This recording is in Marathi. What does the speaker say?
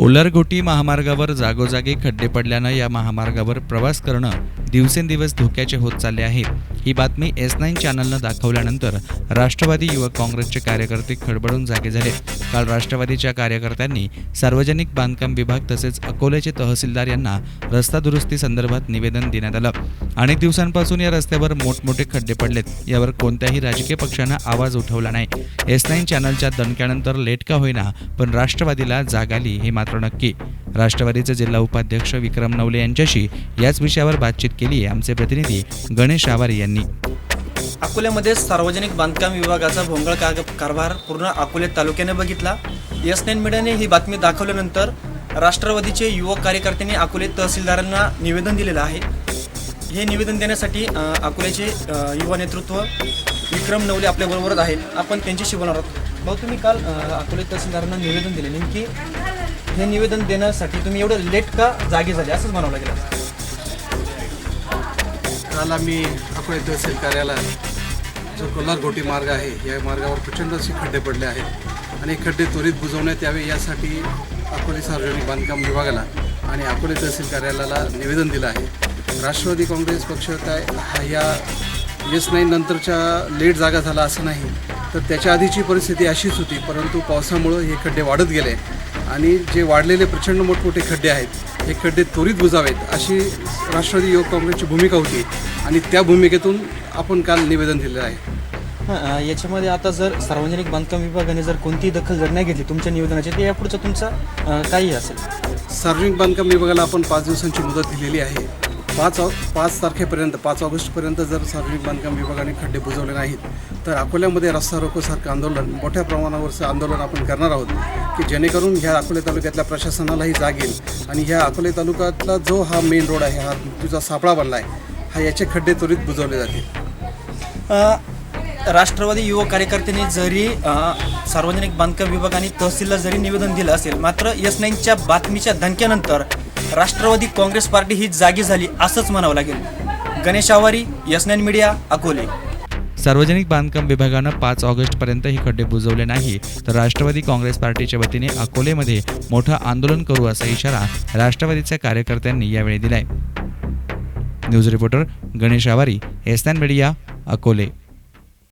कोलारगोटी महामार्गावर जागोजागी खड्डे पडल्यानं या महामार्गावर प्रवास करणं दिवसेंदिवस धोक्याचे होत चालले आहे ही बातमी एस नाईन चॅनलनं दाखवल्यानंतर राष्ट्रवादी युवक काँग्रेसचे कार्यकर्ते खडबडून जागे झाले. काल राष्ट्रवादीच्या कार्यकर्त्यांनी सार्वजनिक बांधकाम विभाग तसेच अकोल्याचे तहसीलदार यांना रस्ता दुरुस्ती संदर्भात निवेदन देण्यात आलं. अनेक दिवसांपासून या रस्त्यावर मोठमोठे खड्डे पडलेत. यावर कोणत्याही राजकीय पक्षानं आवाज उठवला नाही. एस नाईन चॅनलच्या दणक्यानंतर लेट का होईना पण राष्ट्रवादीला जाग आली हे मात्र नक्की. राष्ट्रवादीचे जिल्हा उपाध्यक्ष विक्रम नवले यांच्याशी याच विषयावर बातचीत केली आहे आमचे प्रतिनिधी गणेश आवारे यांनी. अकोल्यामध्ये सार्वजनिक बांधकाम विभागाचा भोंगळ कार कारभार पूर्ण अकोले तालुक्याने बघितला. एस नाईन मीडियाने ही बातमी दाखवल्यानंतर राष्ट्रवादीचे युवक कार्यकर्त्यांनी अकोले तहसीलदारांना निवेदन दिलेलं आहे. हे निवेदन देण्यासाठी अकोल्याचे युवा नेतृत्व विक्रम नवले आपल्याबरोबरच आहेत. आपण त्यांच्याशी बोलणार आहोत. भाऊ तुम्ही काल अकोले तहसीलदारांना निवेदन दिले. नेमकी हे निवेदन देण्यासाठी तुम्ही एवढं लेट का जागे झाले? असंच म्हणावं लागेल काल आम्ही अकोले तहसील कार्यालयात जो कोल्हार मार्ग आहे या मार्गावर प्रचंड असे खड्डे पडले आहेत. आणि खड्डे त्वरित बुजवण्यात यावे यासाठी अकोले सार्वजनिक बांधकाम विभागाला आणि अकोले तहसील कार्यालयाला निवेदन दिलं आहे. राष्ट्रवादी काँग्रेस पक्ष काय हा या एस नाईन नंतरच्या लेट जागा झाला असं नाही. तर त्याच्या आधीची परिस्थिती अशीच होती परंतु पावसामुळं हे खड्डे वाढत गेले. आणि जे वाढलेले प्रचंड मोठमोठे खड्डे आहेत हे खड्डे त्वरित बुजावेत अशी राष्ट्रवादी युवक काँग्रेसची भूमिका होती. आणि त्या भूमिकेतून आपण काल निवेदन दिलेलं आहे. हां, याच्यामध्ये आता जर सार्वजनिक बांधकाम विभागाने जर कोणतीही दखल जर नाही घेतली तुमच्या निवेदनाची तर यापुढचं तुमचं काही असेल. सार्वजनिक बांधकाम विभागाला आपण पाच दिवसांची मुदत दिलेली आहे. पाच पाच तारखेपर्यंत पाच ऑगस्टपर्यंत जर सार्वजनिक बांधकाम विभागाने खड्डे बुजवले नाहीत तर अकोल्यामध्ये रस्ता रोकोसारखं आंदोलन मोठ्या प्रमाणावरचं आंदोलन आपण करणार आहोत की जेणेकरून ह्या अकोले तालुक्यातल्या प्रशासनालाही जाग येईल आणि ह्या अकोले तालुक्यातला जो हा मेन रोड आहे हा तुझा सापळा बनला आहे हा याचे खड्डे त्वरित बुजवले जातील. राष्ट्रवादी युवक कार्यकर्त्यांनी जरी सार्वजनिक बांधकाम विभाग आणि तहसीलला जरी निवेदन दिलं असेल मात्र एस नाईनच्या बातमीच्या धनक्यानंतर राष्ट्रवादी काँग्रेस पार्टी ही जागी झाली असंच म्हणावं लागेल. Ganesh Awari S nine media Akole. सार्वजनिक बांधकाम विभागानं पाच ऑगस्टपर्यंत हे खड्डे बुजवले नाही तर राष्ट्रवादी काँग्रेस पार्टीच्या वतीने अकोलेमध्ये मोठं आंदोलन करू असा इशारा राष्ट्रवादीच्या कार्यकर्त्यांनी यावेळी दिलाय. News reporter Ganesh Awari S media Akole.